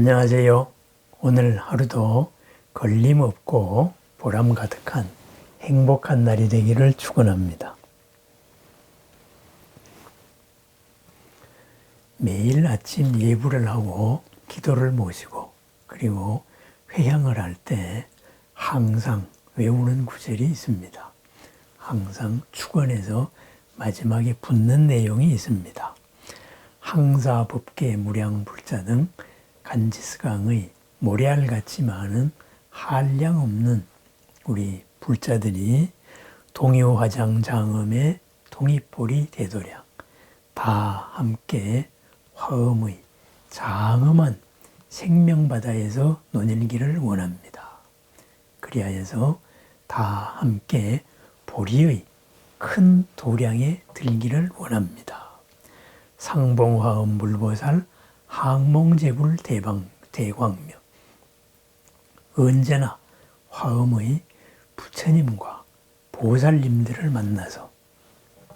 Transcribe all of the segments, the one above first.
안녕하세요. 오늘 하루도 걸림없고 보람 가득한 행복한 날이 되기를 축원합니다. 매일 아침 예불을 하고 기도를 모시고 그리고 회향을 할 때 항상 외우는 구절이 있습니다. 항상 축원에서 마지막에 붙는 내용이 있습니다. 항사 법계 무량 불자 등 간지스강의 모래알같이 많은 한량 없는 우리 불자들이 동요화장 장엄의 동이포리 대도량 다 함께 화음의 장엄한 생명바다에서 논일기를 원합니다. 그리하여서 다 함께 보리의 큰 도량에 들기를 원합니다. 상봉화음 물보살 항몽제불 대방 대광명 언제나 화음의 부처님과 보살님들을 만나서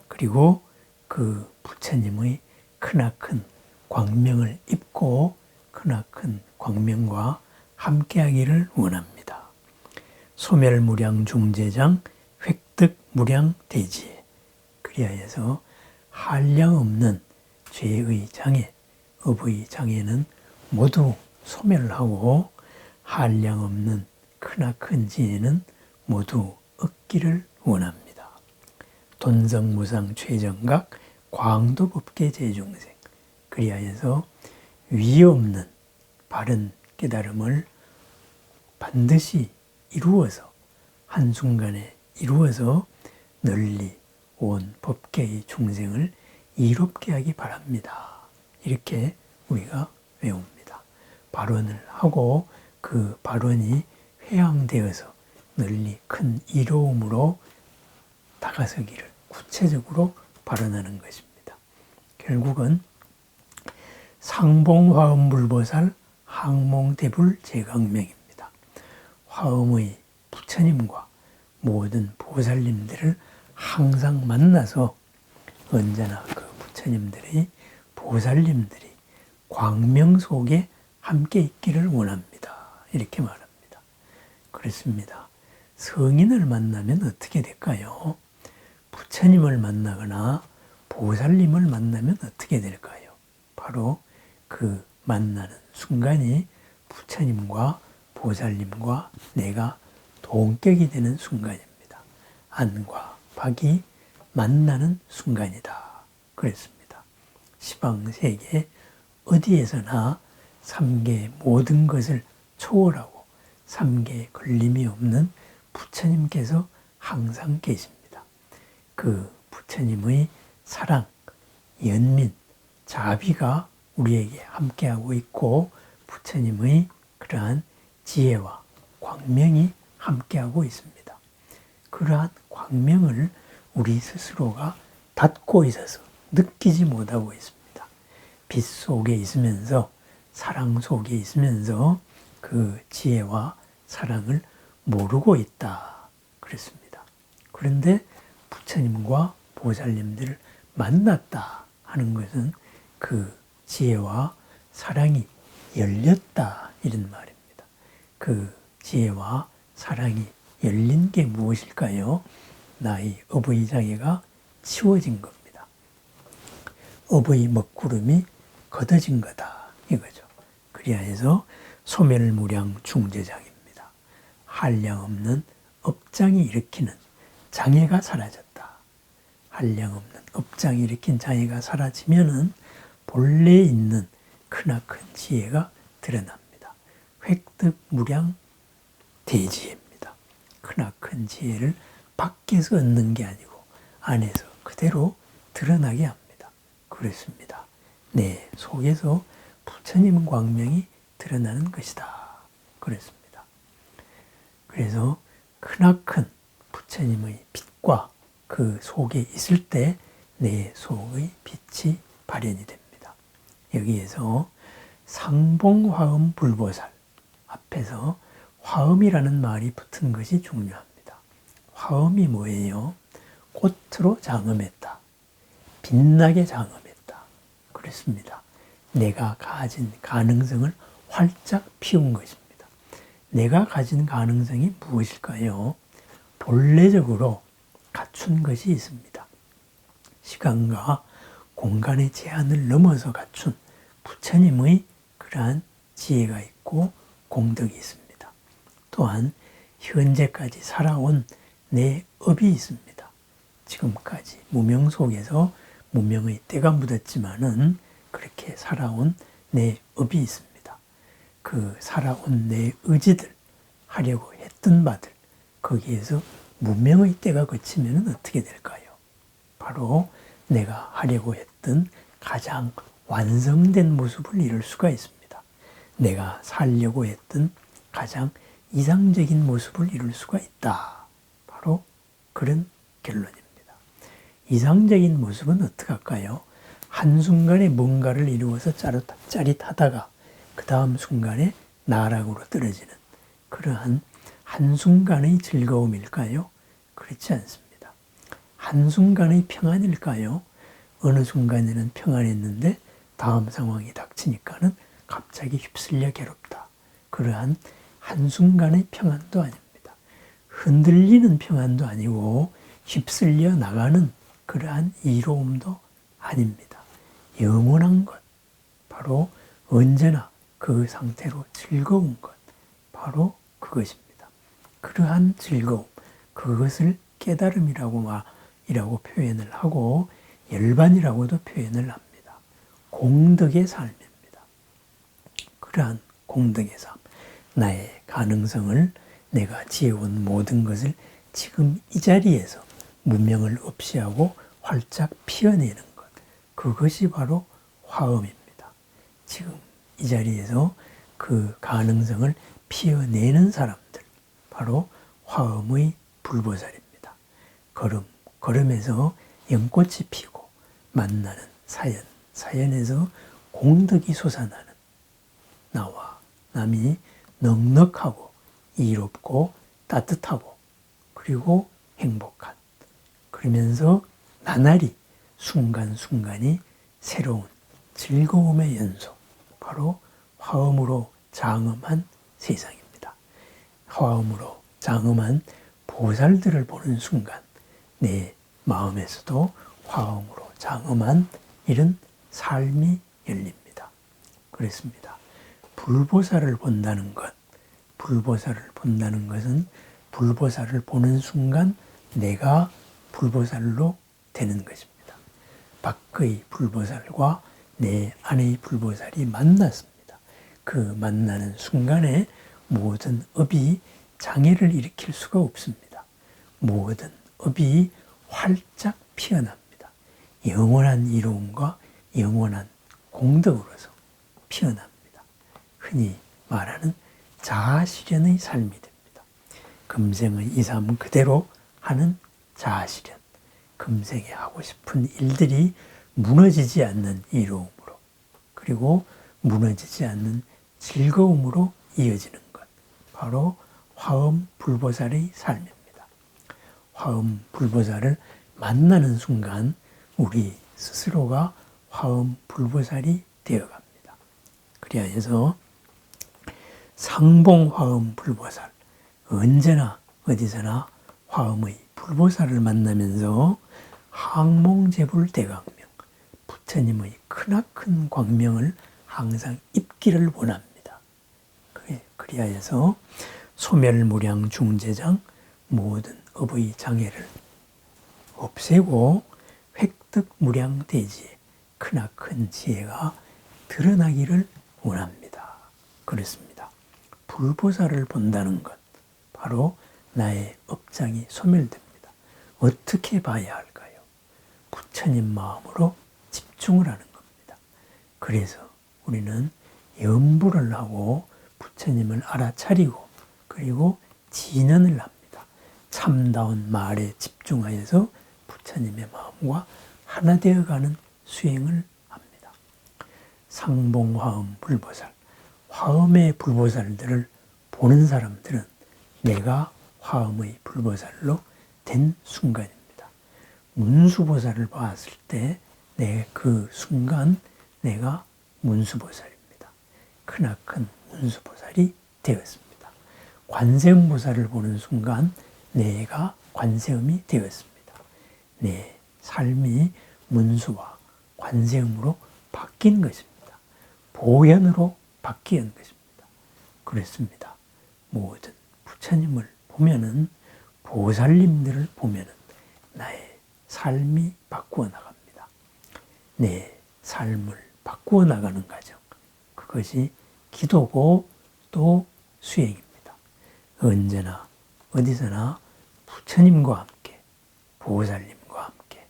그리고 그 부처님의 크나큰 광명을 입고 크나큰 광명과 함께하기를 원합니다. 소멸무량 중재장 획득무량 대지에 그리하여서 한량 없는 죄의 장애, 업의 장애는 모두 소멸하고 한량 없는 크나큰 지혜는 모두 얻기를 원합니다. 돈성무상 최정각 광도법계 제중생 그리하여서 위 없는 바른 깨달음을 반드시 이루어서 한순간에 이루어서 널리 온 법계의 중생을 이롭게 하기 바랍니다. 이렇게 우리가 외웁니다. 발언을 하고 그 발언이 회양되어서 널리 큰 이로움으로 다가서기를 구체적으로 발언하는 것입니다. 결국은 상봉화음불보살 항몽대불 제강명입니다. 화음의 부처님과 모든 보살님들을 항상 만나서 언제나 그 부처님들의 보살님들이 광명 속에 함께 있기를 원합니다. 이렇게 말합니다. 그렇습니다. 성인을 만나면 어떻게 될까요? 부처님을 만나거나 보살님을 만나면 어떻게 될까요? 바로 그 만나는 순간이 부처님과 보살님과 내가 동격이 되는 순간입니다. 안과 박이 만나는 순간이다. 그랬습니다. 시방 세계 어디에서나 삼계 모든 것을 초월하고 삼계에 걸림이 없는 부처님께서 항상 계십니다. 그 부처님의 사랑, 연민, 자비가 우리에게 함께하고 있고 부처님의 그러한 지혜와 광명이 함께하고 있습니다. 그러한 광명을 우리 스스로가 닫고 있어서 느끼지 못하고 있습니다. 빛 속에 있으면서 사랑 속에 있으면서 그 지혜와 사랑을 모르고 있다. 그랬습니다. 그런데 부처님과 보살님들을 만났다 하는 것은 그 지혜와 사랑이 열렸다 이런 말입니다. 그 지혜와 사랑이 열린 게 무엇일까요? 나의 어부의 장애가 치워진 겁니다. 어부의 먹구름이 걷어진 거다 이거죠. 그리하여서 소멸무량 중재장입니다. 한량 없는 업장이 일으키는 장애가 사라졌다. 한량 없는 업장이 일으킨 장애가 사라지면은 본래 있는 크나큰 지혜가 드러납니다. 획득 무량 대지혜입니다. 크나큰 지혜를 밖에서 얻는 게 아니고 안에서 그대로 드러나게 합니다. 그렇습니다. 내 속에서 부처님 광명이 드러나는 것이다. 그랬습니다. 그래서 크나큰 부처님의 빛과 그 속에 있을 때 내 속의 빛이 발현이 됩니다. 여기에서 상봉화음 불보살 앞에서 화음이라는 말이 붙은 것이 중요합니다. 화음이 뭐예요? 꽃으로 장엄했다. 빛나게 장엄했다. 그렇습니다. 내가 가진 가능성을 활짝 피운 것입니다. 내가 가진 가능성이 무엇일까요? 본래적으로 갖춘 것이 있습니다. 시간과 공간의 제한을 넘어서 갖춘 부처님의 그러한 지혜가 있고 공덕이 있습니다. 또한 현재까지 살아온 내 업이 있습니다. 지금까지 무명 속에서 무명의 때가 묻었지만은 그렇게 살아온 내 업이 있습니다. 그 살아온 내 의지들, 하려고 했던 바들, 거기에서 무명의 때가 거치면 어떻게 될까요? 바로 내가 하려고 했던 가장 완성된 모습을 이룰 수가 있습니다. 내가 살려고 했던 가장 이상적인 모습을 이룰 수가 있다. 바로 그런 결론입니다. 이상적인 모습은 어떻게 할까요? 한순간에 뭔가를 이루어서 짜릿, 짜릿하다가 그 다음 순간에 나락으로 떨어지는 그러한 한순간의 즐거움일까요? 그렇지 않습니다. 한순간의 평안일까요? 어느 순간에는 평안했는데 다음 상황이 닥치니까는 갑자기 휩쓸려 괴롭다. 그러한 한순간의 평안도 아닙니다. 흔들리는 평안도 아니고 휩쓸려 나가는 그러한 이로움도 아닙니다. 영원한 것, 바로 언제나 그 상태로 즐거운 것, 바로 그것입니다. 그러한 즐거움, 그것을 깨달음이라고 이라고 표현을 하고 열반이라고도 표현을 합니다. 공덕의 삶입니다. 그러한 공덕의 삶, 나의 가능성을 내가 지어온 모든 것을 지금 이 자리에서 문명을 없이 하고 활짝 피어내는 것. 그것이 바로 화음입니다. 지금 이 자리에서 그 가능성을 피어내는 사람들. 바로 화음의 불보살입니다. 걸음, 걸음에서 연꽃이 피고 만나는 사연, 사연에서 공덕이 솟아나는 나와 남이 넉넉하고 이롭고 따뜻하고 그리고 행복한 그러면서 나날이 순간순간이 새로운 즐거움의 연속 바로 화음으로 장엄한 세상입니다. 화음으로 장엄한 보살들을 보는 순간 내 마음에서도 화음으로 장엄한 이런 삶이 열립니다. 그렇습니다. 불보살을 본다는 것, 불보살을 본다는 것은 불보살을 보는 순간 내가 불보살로 되는 것입니다. 밖의 불보살과 내 안의 불보살이 만났습니다. 그 만나는 순간에 모든 업이 장애를 일으킬 수가 없습니다. 모든 업이 활짝 피어납니다. 영원한 이로움과 영원한 공덕으로서 피어납니다. 흔히 말하는 자아실현의 삶이 됩니다. 금생의 이 삶은 그대로 하는 자아실현. 금생에 하고 싶은 일들이 무너지지 않는 이로움으로 그리고 무너지지 않는 즐거움으로 이어지는 것. 바로 화엄 불보살의 삶입니다. 화엄 불보살을 만나는 순간 우리 스스로가 화엄 불보살이 되어갑니다. 그리하여서 상봉 화음 불보살 언제나 어디서나 화음의 불보살을 만나면서 항몽제불 대광명 부처님의 크나큰 광명을 항상 입기를 원합니다. 그리하여서 소멸무량 중재장 모든 업의 장애를 없애고 획득무량 대지에 크나큰 지혜가 드러나기를 원합니다. 그렇습니다. 불보살을 본다는 것, 바로 나의 업장이 소멸됩니다. 어떻게 봐야 할까요? 부처님 마음으로 집중을 하는 겁니다. 그래서 우리는 염불을 하고 부처님을 알아차리고 그리고 진언을 합니다. 참다운 말에 집중하여서 부처님의 마음과 하나 되어가는 수행을 합니다. 상봉화음 불보살 화엄의 불보살들을 보는 사람들은 내가 화엄의 불보살로 된 순간입니다. 문수보살을 봤을 때 내 그 순간 내가 문수보살입니다. 크나큰 문수보살이 되었습니다. 관세음보살을 보는 순간 내가 관세음이 되었습니다. 내 삶이 문수와 관세음으로 바뀐 것입니다. 보현으로 바뀐 것입니다. 그렇습니다. 모든 부처님을 보면은 보살님들을 보면은 나의 삶이 바꾸어 나갑니다. 내 삶을 바꾸어 나가는 과정. 그것이 기도고 또 수행입니다. 언제나 어디서나 부처님과 함께 보살님과 함께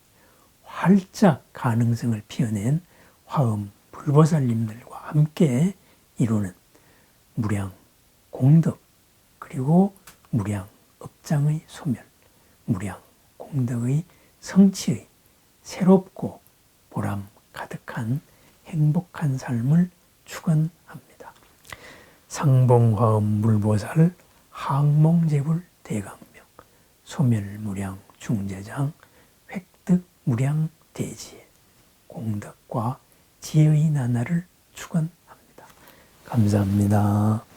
활짝 가능성을 피워낸 화엄 불보살님들과 함께 이루는 무량 공덕 그리고 무량 업장의 소멸, 무량 공덕의 성취의 새롭고 보람 가득한 행복한 삶을 축원합니다. 상봉화엄 물보살 항몽제불 대강명 소멸무량 중재장 획득무량 대지의 공덕과 지혜의 나날을 축원합니다. 감사합니다.